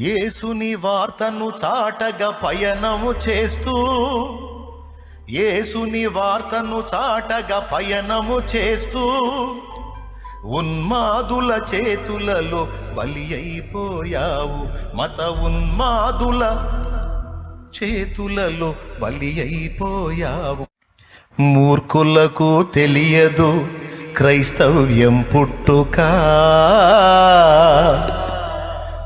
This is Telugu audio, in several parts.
యేసుని వార్తను చాటగా పయనము చేస్తూ యేసుని వార్తను చాటగా పయనము చేస్తూ ఉన్మాదుల చేతులలో బలి అయిపోయావు. మత ఉన్మాదుల చేతులలో బలి అయిపోయావు. మూర్ఖులకు తెలియదు క్రైస్తవ్యం పుట్టుకా.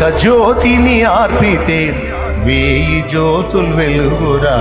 ఒక జ్యోతిని ఆర్పితే వేయి జ్యోతులు వెలుగురా.